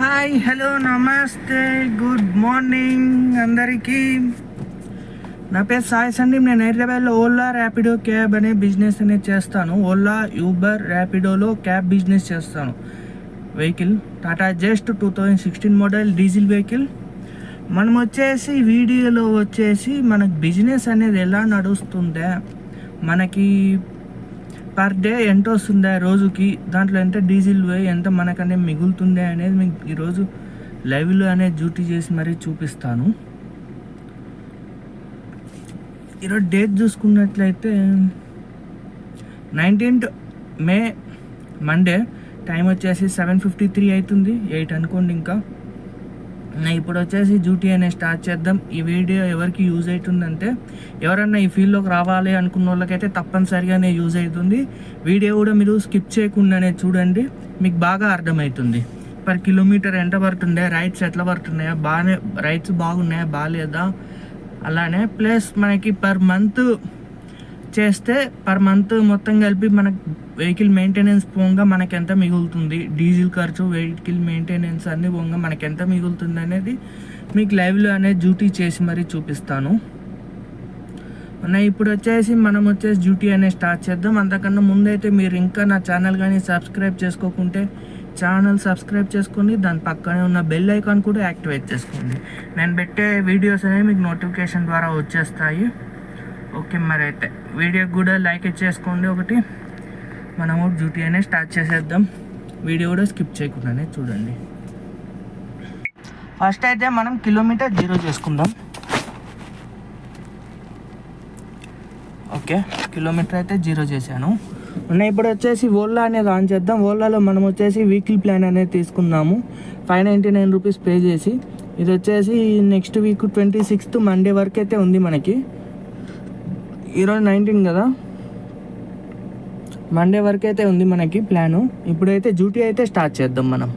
Hi hello నమస్తే good morning అందరికీ. నా పేరు సాయి సండీ నేను హైదరాబాద్లో ఓలా ర్యాపిడో క్యాబ్ అనే బిజినెస్ అనేది చేస్తాను. ఓలా యూబర్ ర్యాపిడోలో క్యాబ్ బిజినెస్ చేస్తాను. Vehicle Tata just two thousand sixteen model diesel vehicle. మనం వచ్చేసి వీడియోలో వచ్చేసి మనకు బిజినెస్ అనేది ఎలా నడుస్తుందే మనకి పర్ డే ఎంత వస్తుందా రోజుకి? దాంట్లో ఎంత డీజిల్ పోయి ఎంత మనకనే మిగులుతుందా అనేది మీకు ఈరోజు లైవ్లో అనేది డ్యూటీ చేసి మరీ చూపిస్తాను. ఈరోజు డేట్ చూసుకున్నట్లయితే నైన్టీన్త్ మే మండే. టైం వచ్చేసి సెవెన్ ఫిఫ్టీ త్రీ అవుతుంది. ఎయిట్ అనుకోండి ఇంకా. ఇప్పుడు వచ్చేసి డ్యూటీ అనేది స్టార్ట్ చేద్దాం. ఈ వీడియో ఎవరికి యూజ్ అవుతుందంటే ఎవరన్నా ఈ ఫీల్డ్లోకి రావాలి అనుకున్న వాళ్ళకైతే తప్పనిసరిగానే యూజ్ అవుతుంది. వీడియో కూడా మీరు స్కిప్ చేయకుండానే చూడండి మీకు బాగా అర్థమవుతుంది. పర్ కిలోమీటర్ ఎంత పడుతుండే రైట్స్ ఎట్లా పడుతున్నాయా బాగానే రైట్స్ బాగున్నాయా బాగాలేదా అలానే. ప్లస్ మనకి పర్ మంత్ చేస్తే పర్ మంత్ మొత్తం కలిపి మనకు వెహికల్ మెయింటెనెన్స్ పోగా మనకెంత ఎంత మిగులుతుంది? డీజిల్ ఖర్చు వెహికల్ మెయింటెనెన్స్ అన్ని పోగా మనకి ఎంత మిగులుతుంది అనేది మీకు లైవ్లో అనేది డ్యూటీ చేసి మరీ చూపిస్తాను. మన ఇప్పుడు వచ్చేసి మనం వచ్చేసి డ్యూటీ అనేది స్టార్ట్ చేద్దాం. అంతకన్నా ముందైతే మీరు ఇంకా నా ఛానల్ కానీ సబ్స్క్రైబ్ చేసుకోకుంటే ఛానల్ సబ్స్క్రైబ్ చేసుకొని దాని పక్కనే ఉన్న బెల్ ఐకాన్ కూడా యాక్టివేట్ చేసుకోండి. నేను పెట్టే వీడియోస్ అనేవి మీకు నోటిఫికేషన్ ద్వారా వచ్చేస్తాయి. ఓకే మరి అయితే వీడియోకి కూడా లైక్ ఇచ్చేసుకోండి ఒకటి. మనము డ్యూటీ అనేది స్టార్ట్ చేసేద్దాం. వీడియో కూడా స్కిప్ చేయకుండానే చూడండి. ఫస్ట్ అయితే మనం కిలోమీటర్ జీరో చేసుకుందాం. ఓకే కిలోమీటర్ అయితే జీరో చేశాను. ఉన్న ఇప్పుడు వచ్చేసి ఓలా అనేది ఆన్ చేద్దాం. ఓలాలో మనం వచ్చేసి వీక్లీ ప్లాన్ అనేది తీసుకున్నాము five ninety nine rupees pay చేసి. ఇది వచ్చేసి next week twenty sixth Monday వరకు అయితే ఉంది మనకి. ఈరోజు నైన్టీన్ కదా? మండే వరకు అయితే ఉంది మనకి ప్లాను ఇప్పుడైతే డ్యూటీ అయితే స్టార్ట్ చేద్దాం మనం.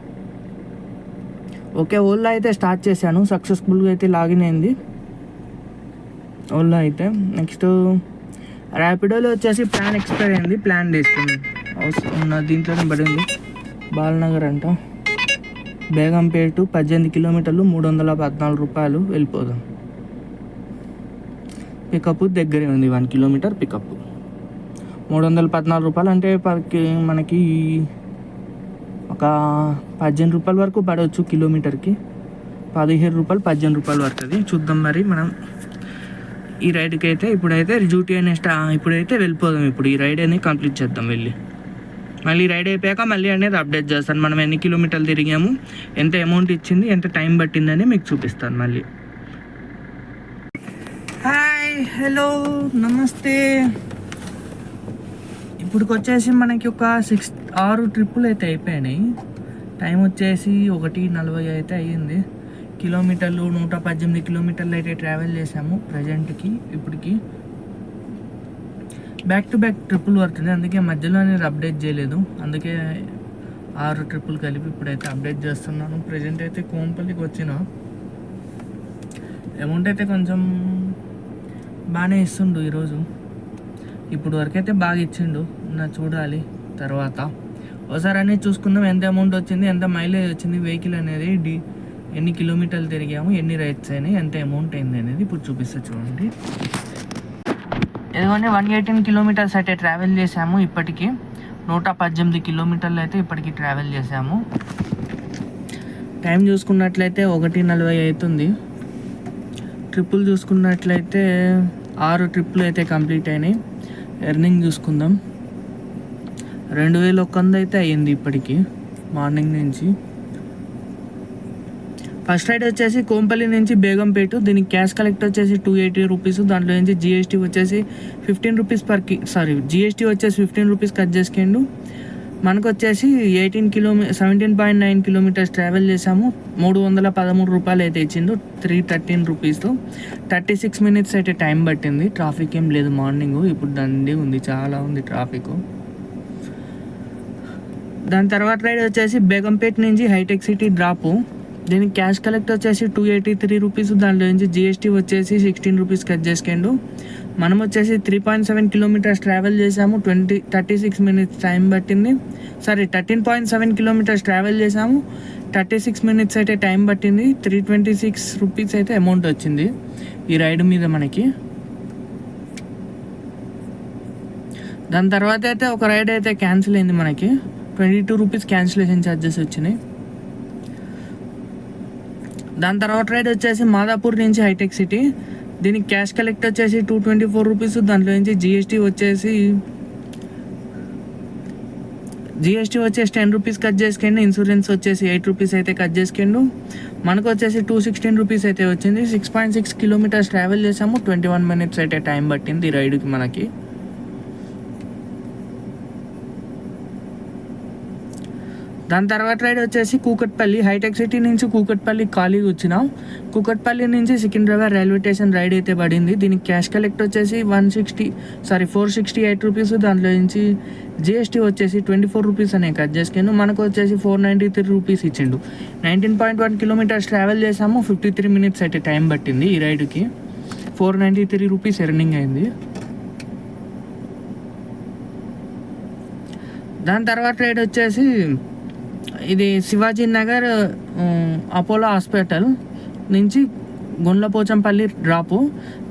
ఓకే ఓలా అయితే స్టార్ట్ చేశాను. సక్సెస్ఫుల్గా అయితే లాగిన్ అయింది. ఓలా అయితే. నెక్స్ట్ ర్యాపిడోలో వచ్చేసి ప్లాన్ ఎక్స్పైర్ అయింది. ప్లాన్ తీసుకుంది అవసరం దీంట్లోనే పడింది. బాలనగర్ అంట. బేగంపేట పద్దెనిమిది కిలోమీటర్లు మూడు వందల పద్నాలుగు రూపాయలు వెళ్ళిపోదాం. పికప్ దగ్గరే ఉంది. వన్ కిలోమీటర్ పికప్ మూడు వందల పద్నాలుగు రూపాయలు అంటే పర్కి మనకి ఒక పద్దెనిమిది రూపాయల వరకు పడవచ్చు కిలోమీటర్కి. పదిహేడు రూపాయలు పద్దెనిమిది రూపాయలు పడుతుంది చూద్దాం మరి మనం ఈ రైడ్కి అయితే ఇప్పుడైతే డ్యూటీ అనే స్టా ఇప్పుడైతే వెళ్ళిపోదాం ఇప్పుడు. ఈ రైడ్ అనేది కంప్లీట్ చేద్దాం వెళ్ళి. మళ్ళీ రైడ్ అయిపోయాక మళ్ళీ అనేది అప్డేట్ చేస్తాను. మనం ఎన్ని కిలోమీటర్లు తిరిగాము ఎంత అమౌంట్ ఇచ్చింది ఎంత టైం పట్టిందని మీకు చూపిస్తాను మళ్ళీ. హాయ్ హలో నమస్తే. ఇప్పుడుకి వచ్చేసి మనకి ఒక సిక్స్ ఆరు ట్రిప్పులు అయితే అయిపోయినాయి. టైం వచ్చేసి ఒకటి నలభై అయితే అయ్యింది. కిలోమీటర్లు నూట పద్దెనిమిది కిలోమీటర్లు అయితే ట్రావెల్ చేసాము ప్రజెంట్కి ఇప్పటికి. బ్యాక్ టు బ్యాక్ ట్రిప్పులు పడుతుంది అందుకే మధ్యలో నేను అప్డేట్ చేయలేదు. అందుకే ఆరు ట్రిప్పులు కలిపి ఇప్పుడైతే అప్డేట్ చేస్తున్నాను. ప్రజెంట్ అయితే కోంపల్లికి వచ్చిన. అమౌంట్ అయితే కొంచెం బాగానే ఇస్తుండు ఈరోజు. ఇప్పుడు వరకు అయితే బాగా ఇచ్చిండు. నా చూడాలి తర్వాత. ఒకసారి అనేది చూసుకుందాం ఎంత అమౌంట్ వచ్చింది ఎంత మైలేజ్ వచ్చింది వెహికల్ అనేది డి ఎన్ని కిలోమీటర్లు తిరిగాము ఎన్ని రైడ్స్ అయినాయి ఎంత అమౌంట్ అయింది అనేది ఇప్పుడు చూపిస్తా చూడండి. ఎందుకంటే వన్ ఎయిటీన్ కిలోమీటర్స్ అయితే ట్రావెల్ చేసాము ఇప్పటికి. నూట పద్దెనిమిది కిలోమీటర్లు అయితే ఇప్పటికి ట్రావెల్ చేసాము టైం చూసుకున్నట్లయితే ఒకటి నలభై అవుతుంది. ట్రిప్పులు చూసుకున్నట్లయితే ఆరు ట్రిప్పులు అయితే కంప్లీట్ అయినాయి. ఎర్నింగ్ చూసుకుందాం. రెండు వేల ఒక్క వంద అయితే అయ్యింది ఇప్పటికి మార్నింగ్ నుంచి. ఫస్ట్ రైడ్ వచ్చేసి కోంపల్లి నుంచి బేగంపేట దీనికి క్యాష్ కలెక్ట్ వచ్చేసి టూ ఎయిటీ రూపీస్ దాంట్లో నుంచి జిఎస్టీ వచ్చేసి ఫిఫ్టీన్ రూపీస్ పర్కి సారీ జిఎస్టీ వచ్చేసి ఫిఫ్టీన్ రూపీస్ కట్ చేసుకుండు. మనకు వచ్చేసి eighteen కిలోమీ seventeen point nine kilometres travel చేసాము మూడు వందల పదమూడు రూపాయలు అయితే ఇచ్చిండు త్రీ థర్టీన్ రూపీస్తో. థర్టీ సిక్స్ మినిట్స్ అయితే టైం పట్టింది ట్రాఫిక్ ఏం లేదు మార్నింగ్ ఇప్పుడు దండి ఉంది చాలా ఉంది ట్రాఫిక్. దాని తర్వాత రైడ్ వచ్చేసి బేగంపేట నుంచి హైటెక్ సిటీ డ్రాపు దీనికి క్యాష్ కలెక్ట్ వచ్చేసి టూ ఎయిటీ త్రీ రూపీస్ దాంట్లో నుంచి జిఎస్టీ వచ్చేసి సిక్స్టీన్ రూపీస్ కట్ చేసుకోండు. మనం వచ్చేసి three point seven kilometres travel చేసాము twenty thirty six minutes time పట్టింది. Sorry thirteen point seven kilometres travel చేసాము థర్టీ సిక్స్ మినిట్స్ అయితే టైం పట్టింది. త్రీ ట్వంటీ సిక్స్ రూపీస్ అయితే అమౌంట్ వచ్చింది ఈ రైడ్ మీద మనకి. దాని తర్వాత అయితే ఒక రైడ్ అయితే క్యాన్సిల్ అయింది మనకి. Twenty two rupees cancellation charges వచ్చినాయి. దాని తర్వాత రైడ్ వచ్చేసి మాదాపూర్ నుంచి హైటెక్ సిటీ. దీనికి క్యాష్ కలెక్ట్ వచ్చేసి టూ ట్వంటీ ఫోర్ రూపీస్. దాంట్లో నుంచి జిఎస్టీ వచ్చేసి జిఎస్టీ వచ్చేసి టెన్ రూపీస్ కట్ చేసుకోండి. ఇన్సూరెన్స్ వచ్చేసి ఎయిట్ రూపీస్ అయితే కట్ చేసుకోండు. మనకు వచ్చేసి టూ సిక్స్టీన్ రూపీస్ అయితే వచ్చింది. Six point six kilometres travel చేసాము. ట్వంటీ వన్ మినిట్స్ అయితే టైం పట్టింది రైడ్కి మనకి. దాని తర్వాత రైడ్ వచ్చేసి కూకట్పల్లి హైటెక్ సిటీ నుంచి కూకట్పల్లి ఖాళీగా వచ్చినాం కూకట్పల్లి నుంచి సికింద్రాబాద్ రైల్వే స్టేషన్ రైడ్ అయితే పడింది. దీనికి క్యాష్ కలెక్ట్ వచ్చేసి one sixty sorry four sixty eight rupees దాంట్లో నుంచి జిఎస్టీ వచ్చేసి ట్వంటీ ఫోర్ రూపీస్ అనే కట్ చేసుకుని మనకు వచ్చేసి ఫోర్ నైంటీ త్రీ రూపీస్ ఇచ్చిండు. Nineteen point one kilometres travel చేసాము. ఫిఫ్టీ త్రీ మినిట్స్ అయితే టైం పట్టింది ఈ రైడ్కి four ninety three rupees earning అయింది. దాని తర్వాత రైడ్ వచ్చేసి ఇది శివాజీ నగర్ అపోలో హాస్పిటల్ నుంచి గుండ్లపోచంపల్లి డ్రాపు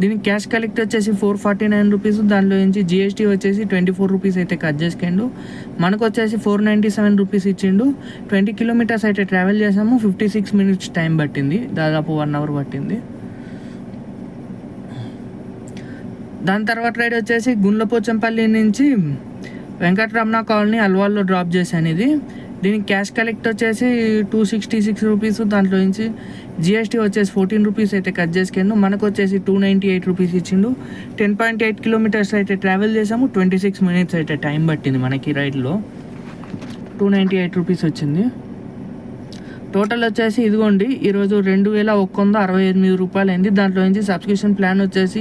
దీనికి క్యాష్ కలెక్ట్ వచ్చేసి ఫోర్ ఫార్టీ నైన్ రూపీస్ దానిలో నుంచి జిఎస్టీ వచ్చేసి ట్వంటీ ఫోర్ రూపీస్ అయితే కట్ చేసుకుండు. మనకు వచ్చేసి ఫోర్ నైంటీ సెవెన్ రూపీస్ ఇచ్చిండు. ట్వంటీ కిలోమీటర్స్ అయితే ట్రావెల్ చేసాము ఫిఫ్టీ సిక్స్ మినిట్స్ టైం పట్టింది. దాదాపు వన్ అవర్ పట్టింది. దాని తర్వాత రైడ్ వచ్చేసి గుండ్లపోచంపల్లి నుంచి వెంకటరమణ కాలనీ అల్వాల్లో డ్రాప్ చేశాను ఇది. దీనికి క్యాష్ కలెక్ట్ వచ్చేసి టూ సిక్స్టీ సిక్స్ రూపీస్ దాంట్లో నుంచి జిఎస్టీ వచ్చేసి ఫోర్టీన్ రూపీస్ అయితే కట్ చేసుకెళ్ళి మనకు వచ్చేసి టూ నైంటీ ఎయిట్ రూపీస్ ఇచ్చిండు. టెన్ పాయింట్ ఎయిట్ కిలోమీటర్స్ అయితే ట్రావెల్ చేసాము. ట్వంటీ సిక్స్ మినిట్స్ అయితే టైం పట్టింది మనకి రైడ్లో. టూ నైంటీ ఎయిట్ రూపీస్ వచ్చింది. టోటల్ వచ్చేసి ఇదిగోండి ఈరోజు రెండు వేల ఒక్క వంద అరవై ఎనిమిది రూపాయలు అయింది. దాంట్లో నుంచి సబ్స్క్రిప్షన్ ప్లాన్ వచ్చేసి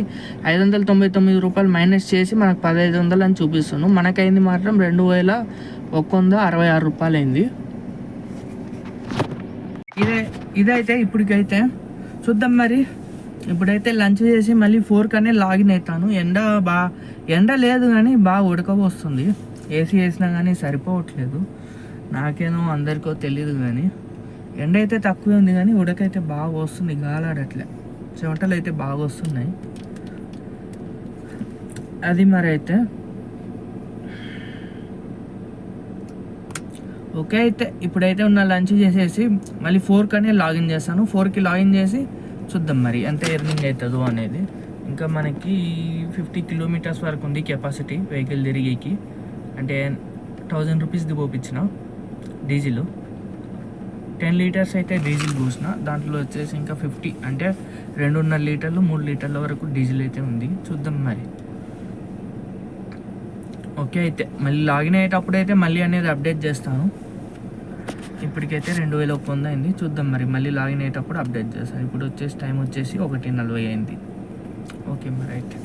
ఐదు వందల తొంభై తొమ్మిది రూపాయలు మైనస్ చేసి మనకు పదహైదు వందలు అని చూపిస్తున్నాం. మనకైంది మాత్రం రెండు వేల ఒక్కొంద అరవై ఆరు రూపాయలు అయింది ఇదే ఇదైతే ఇప్పటికైతే చూద్దాం మరి. ఇప్పుడైతే లంచ్ చేసి మళ్ళీ ఫోర్ కనే లాగిన్ అవుతాను ఎండ బా ఎండ లేదు కానీ బాగా ఉడకపోస్తుంది. ఏసీ వేసినా కానీ సరిపోవట్లేదు. నాకేనో అందరికో తెలియదు కానీ ఎండ అయితే తక్కువే ఉంది కానీ ఉడకైతే బాగా వస్తుంది గాలాడట్లే. చెమటలు అయితే బాగా వస్తున్నాయి. అది మరి అయితే ఓకే అయితే ఇప్పుడైతే ఉన్న లంచ్ చేసేసి మళ్ళీ ఫోర్ అనే లాగిన్ చేస్తాను. ఫోర్కి లాగిన్ చేసి చూద్దాం మరి ఎంత ఎర్నింగ్ అవుతుందో అనేది. ఇంకా మనకి ఫిఫ్టీ కిలోమీటర్స్ వరకు ఉంది కెపాసిటీ వెహికల్ తిరిగేకి. అంటే థౌజండ్ రూపీస్ది పోపించిన డీజిల్. టెన్ లీటర్స్ అయితే డీజిల్ పోసిన. దాంట్లో వచ్చేసి ఇంకా ఫిఫ్టీ అంటే రెండున్నర లీటర్లు మూడు లీటర్ల వరకు డీజిల్ అయితే ఉంది. చూద్దాం మరి. ఓకే అయితే మళ్ళీ లాగిన్ అయ్యేటప్పుడు అయితే మళ్ళీ అనేది అప్డేట్ చేస్తాను. ఇప్పటికైతే రెండు వేల ఒక్క వంద అయింది. చూద్దాం మరి. మళ్ళీ లాగిన్ అయ్యేటప్పుడు అప్డేట్ చేస్తాను. ఇప్పుడు వచ్చేసి టైం వచ్చేసి ఒకటి నలభై అయింది. ఓకే మరి అయితే.